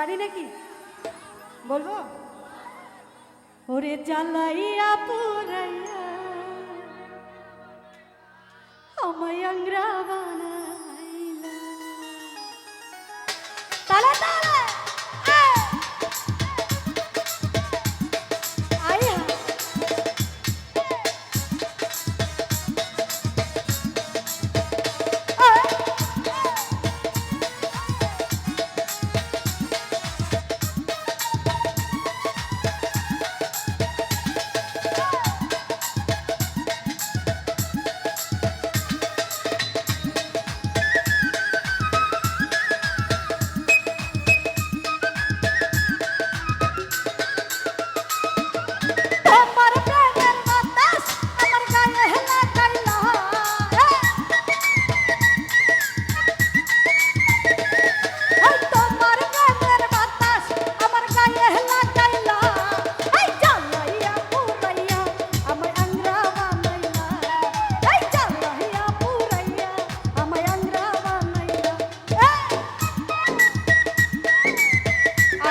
জানি নাকি বলব? ওরে জ্বালাইয়া পুরাইয়া আমায় আংরা